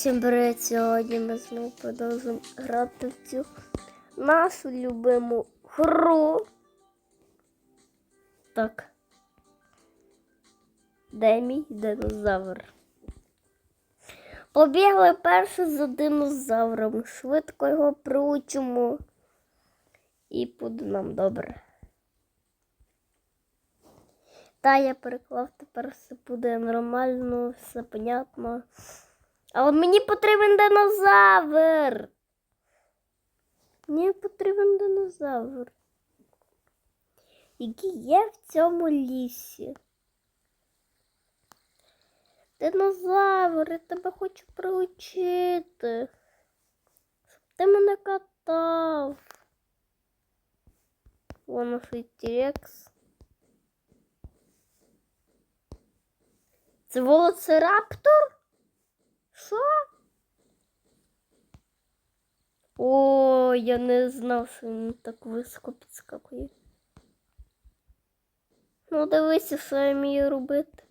Всім привіт! Сьогодні ми знову продовжуємо грати в цю нашу любиму гру. Так. Де мій динозавр? Побігли перше за динозавром. Швидко його приучимо. І буде нам добре. Та я переклав, тепер все буде нормально, все понятно. Але мені потрібен динозавр. Мені потрібен динозавр. Який є в цьому лісі. Динозавр, я тебе хочу приучити. Щоб ти мене катав. Вон наш. Це волоцираптор? Що? О, я не знав, що він так високо підскакує. Ну, дивися, що я вмію робити.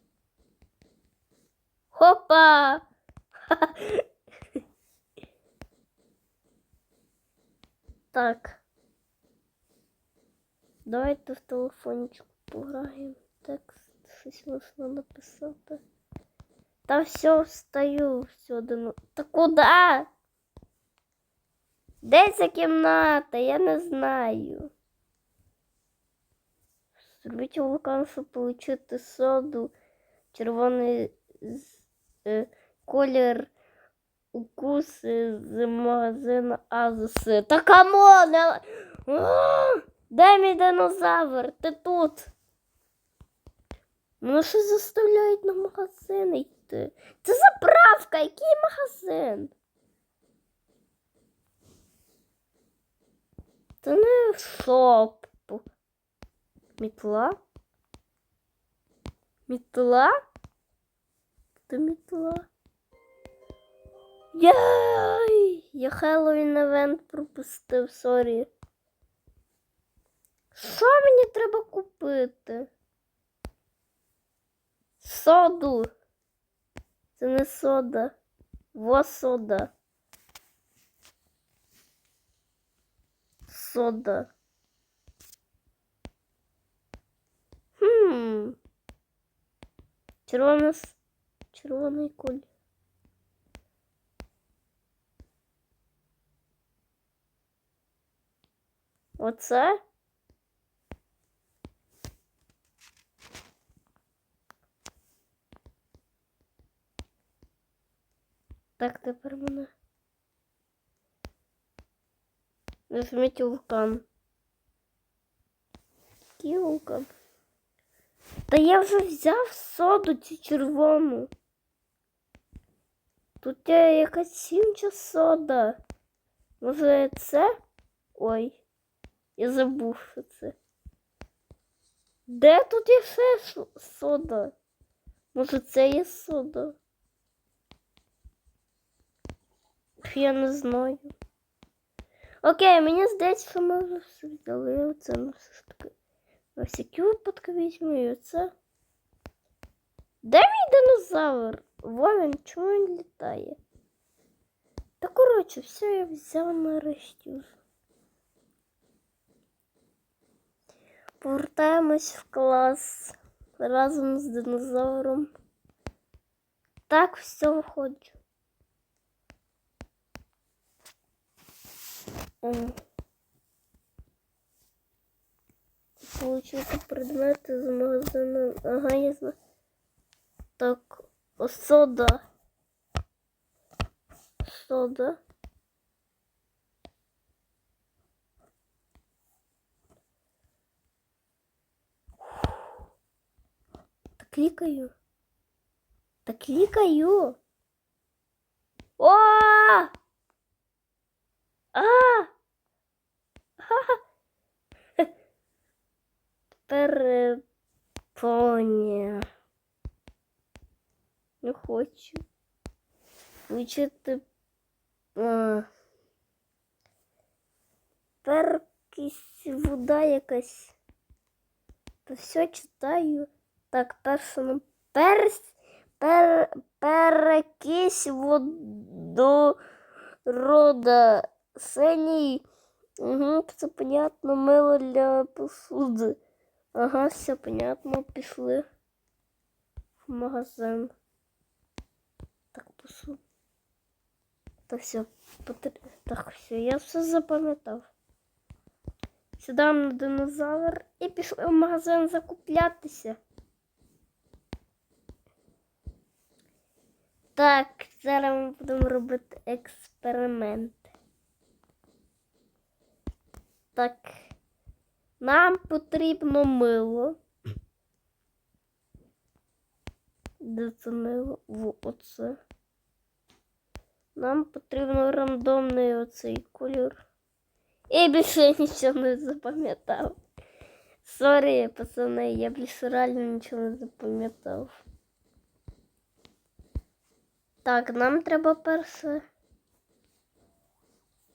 Хопа! Так. Давайте в телефончику пограємо. Текст, щось можна написати. Та все, встаю, все один. Та куди? Де ця кімната? Я не знаю. Зробіть вулкан, щоб отримати соду. Червоний з- е, колір укуси з магазину Азуси. Та камон! я- А! Де мій динозавр? Ти тут? Ну що заставляють на магазин Йти? Це заправка, який магазин? Це не шоп. Мітла? Мітла? Це мітла. Яй! Я Хеллоуін евент пропустив, сорі. Що мені треба купити? Соду. Це не сода. Во сода. Сода. Хм. Червона, червоний колір. Оце? Так, тепер мене. Нажміть вулкан. Який вулкан? Та я вже взяв соду цю червону. Тут є якась інша сода. Може це? Ой, я забув, що це. Де тут є ще сода? Може це є сода? Я не знаю. Окей, мені здається, що ми все взяли. Оце на все ж таки. На всякий випадок візьму і оце. Де мій динозавр? Во він, чому він літає? Та коротше, все я взяв нарешті. Повертаємось в клас разом з динозавром. Так, все виходжу. Получити предмети з магазину. Ага, я знаю. Так, сода. Сода. Так клікаю. Так клікаю. О! Поня. Не хочу. Вчити. А. Тепер якась вода якась. То все читаю. Так, першому перс. Пер, перекись вод, до рода синій. Угу, все понятно, мило для посуди. Ага, все понятно, пішли в магазин. Так, посуду. Так, все, так, все, я все запам'ятав. Сідаємо на динозавр і пішли в магазин закуплятися. Так, зараз ми будемо робити експеримент. Так, нам потрібно мило. Де це мило? В оце. Нам потрібно рандомний оцей кольор. І більше нічого не запам'ятав. Сорі, пацани, я більше реально нічого не запам'ятав. Так, нам треба перше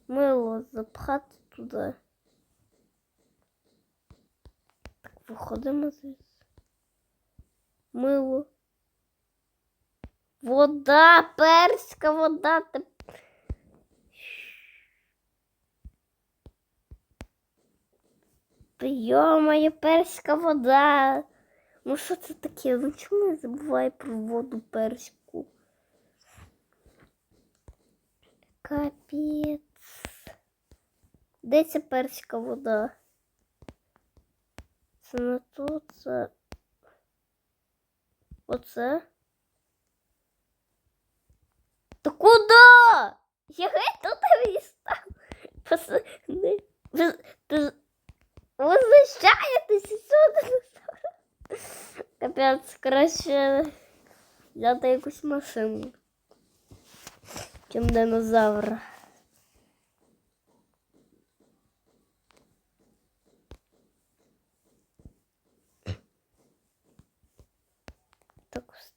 мило запхати туди. Так, виходимо звідси. Мило. Вода, перська вода. Йо-моє, перська вода. Ну що це таке? Ну чому я забуваю про воду перську? Капець. Де ця перська вода? То, це. Оце. Та куди? Я геть тут відстав. Пацани, ви, ти, ви знущаєтесь сюди. Капець, краще взяти якусь машину, чим динозавра.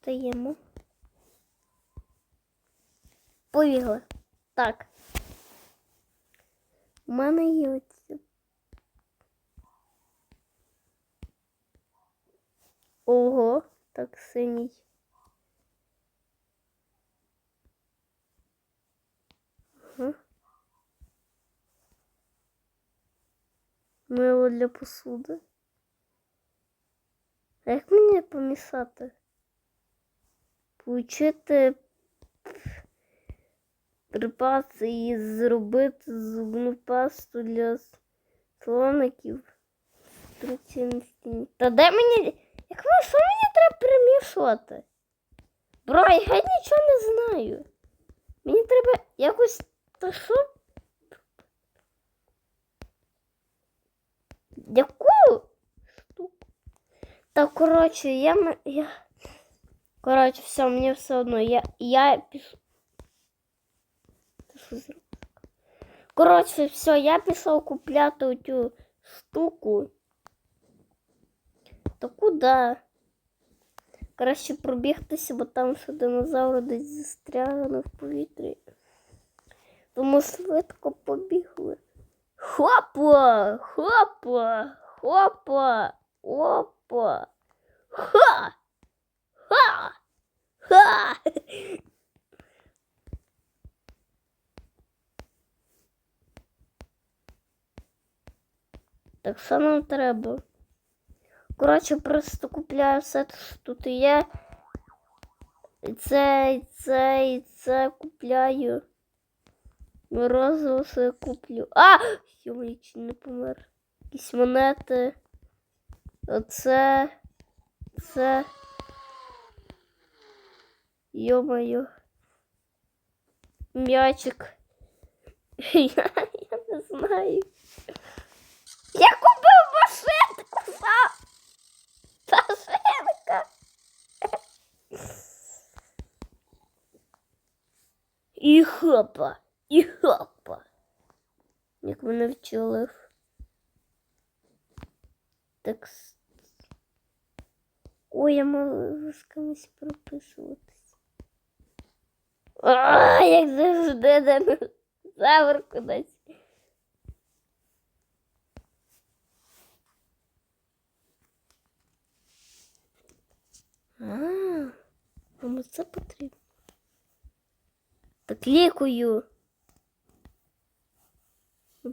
Так. Побігли. Так. У мене є оці. Ого, так синій. Мило для посуди. А як мені помішати? Получити припаси і зробити зубну пасту для слоників. Та де мені. Як ви, що мені треба перемішувати? Бро, я нічого не знаю. Мені треба якось. Та що? Яку штуку? Так, коротше, я, я... Коротше, все, мені все одно. Я, я пішов. Ти що зробив? Коротше, все, я пішов купляти оцю штуку. Та куди? Краще пробігтися, бо там ще динозавр десь застрягли в повітрі. Тому швидко побігли. Хопа! Хопа! Хопа! Опа! Ха! Ха! Ха! Так що нам треба? Коротше, просто купляю все, що тут є. І це, і це, і це купляю. Морозиво все куплю. А! Йому не помер. Якісь монети. Оце. Це. Йо-моє. М'ячик. Я, не знаю. Я купив машинку за машинка. І хопа, і хопа. Як мене вчили. Так. Ой, я можу з кимось прописуватись. А, як завжди динозавр кудись. А, кому це потрібно? Та клікаю.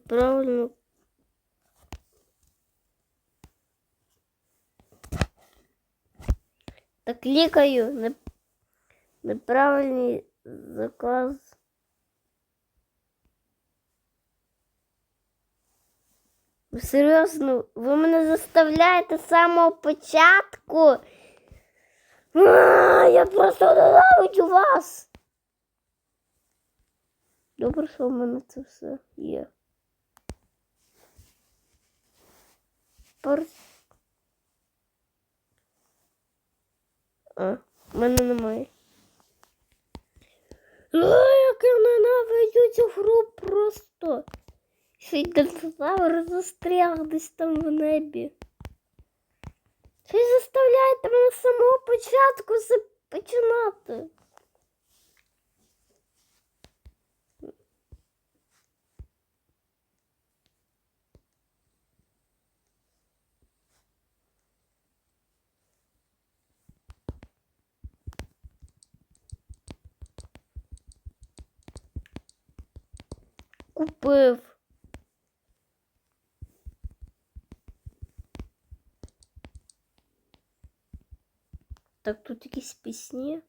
Правильно. Та клікаю. Не... Заказ. Серйозно, ви мене заставляєте з самого початку. А, я просто ненавиджу вас. Добре, що в мене це все є. Пор... А, в мене немає. А, як я ненавиджу цю гру просто. Й динозавр застряг десь там в небі. Щось заставляєте мене з самого початку починати. Купив. Так тут якісь пісні.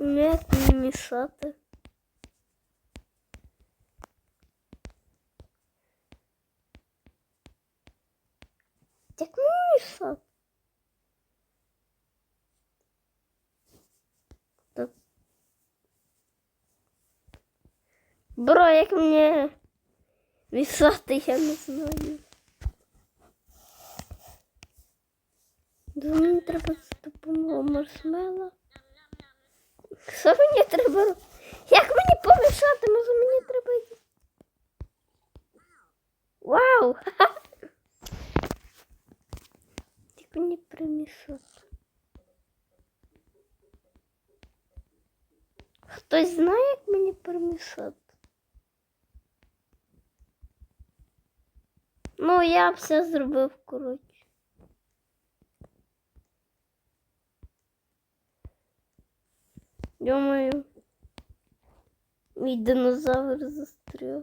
Як мені мішати? Як мені мішати? Так. Бро, як мені мішати, я не знаю. Думаю, мені треба з допомогою маршмела. Що мені треба? Як мені помішати? Може мені треба. якісь- Вау! Як мені примішати? Хтось знає, як мені примішати? Ну, я все зробив, коротше. Думаю, мій динозавр застряг.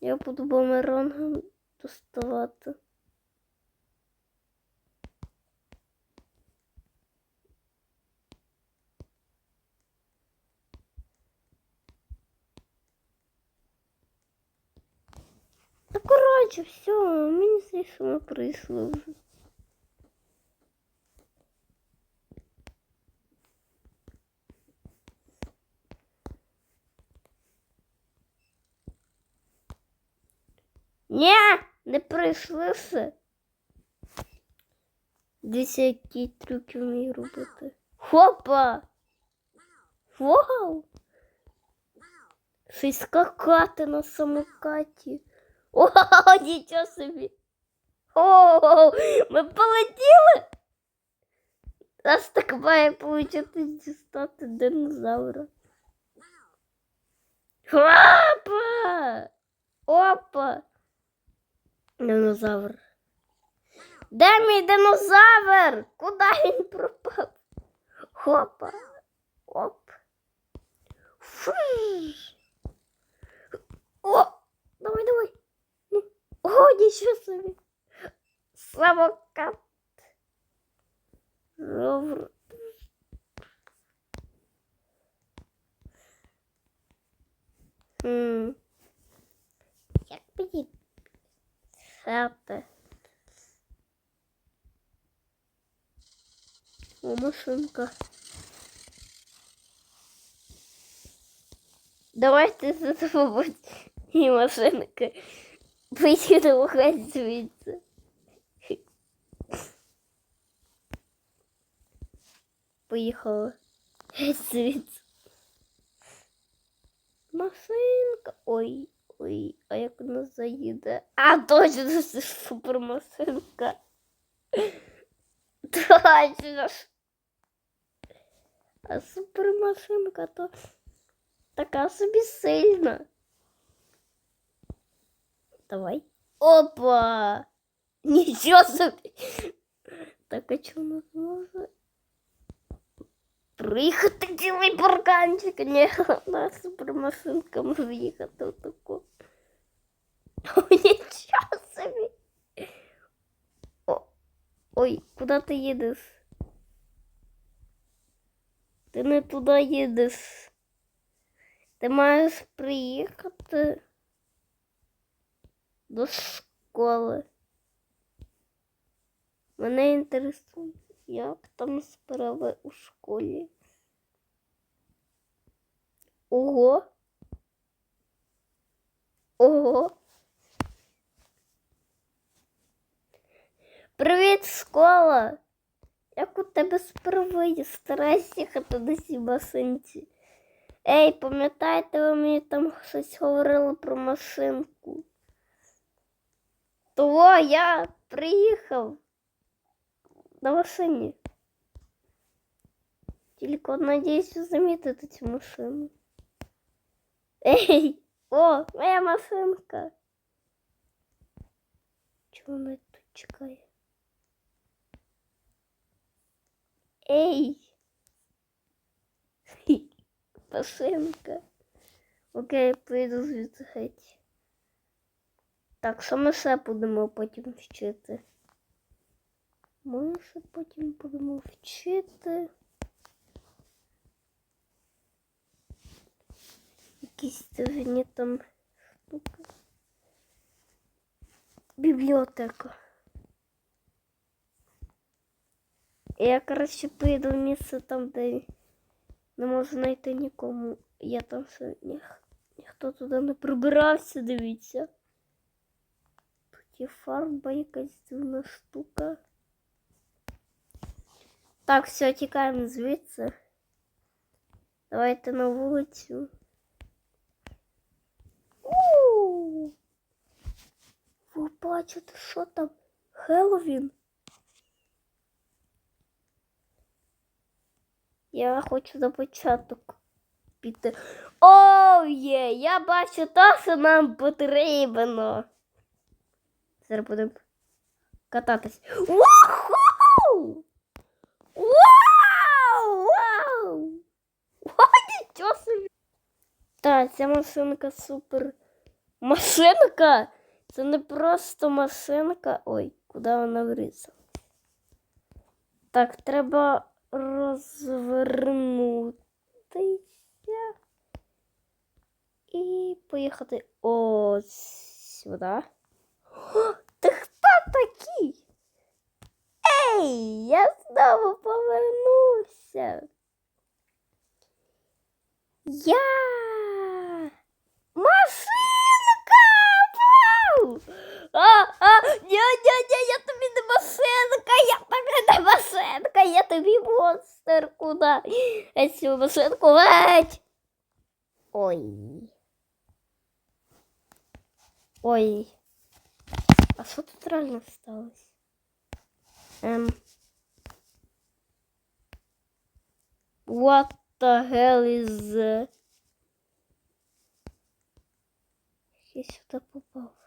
Я буду бумерангом доставати. Та коротше, все, мені здається, ми прийшли вже. Ні, не прийшли все. Дивіться, які трюки вмію робити. Хопа! Вау! Щось скакати на самокаті. О, нічого собі. О, ми полетіли. Нас так має получити дістати динозавра. Опа! Опа! Динозавр. Де мій динозавр? Куди він пропав? Хопа. Машинка. Давайте задоволить і машинка. Поїдемо геть звідси. Поїхали. Геть звідси. Машинка. Ой, ой, а як вона заїде? А, точно, це супермашинка. Точно. А супермашинка то така собі сильна. Давай. Опа! Нічого собі. Так, а чому не зможе? Приїхати цілий парканчик. Ні, на супермашинка може їхати отаку. О, нічого собі. О, ой, куди ти їдеш? Ти не туди їдеш. Ти маєш приїхати до школи. Мене інтересує, як там справи у школі. Ого. Ого. Привіт, школа! Як у тебе справи? Старайся їхати на машинці. Ей, пам'ятаєте, ви мені там щось говорили про машинку? Того я приїхав на машині. Тільки надіюсь ви замітите цю машину. Ей! О, моя машинка. Чого вона тут чекає? Ей! Хі, Машинка. Окей, поїду звідси геть. Так, що ми ще будемо потім вчити? Ми ще потім будемо вчити. Якісь дивні там штуки. Бібліотека. Я, коротше, поїду в місце там, де не можу знайти нікому. Я там ще ніх... ніхто туди не прибирався, дивіться. Тут є фарба якась дивна штука. Так, все, тікаємо звідси. Давайте на вулицю. У! Ви бачите, що там? Хеллоуін? Я хочу на початок піти. О, є! Я бачу те, що нам потрібно. Зараз будемо кататись. Вау! Вау! Вау! Нічого ця машинка супер. Машинка? Це не просто машинка. Ой, куди вона врізала? Так, треба розвернутися і поїхати ось сюди. О, ти хто такий? Ей, я знову повернувся. Я машинка! Вау! А, а, ні, ні, ні, я монстр, куди? Я цю машинку геть. Ой. Ой. А що тут реально сталося? Ем. What the hell is... Я сюди попав.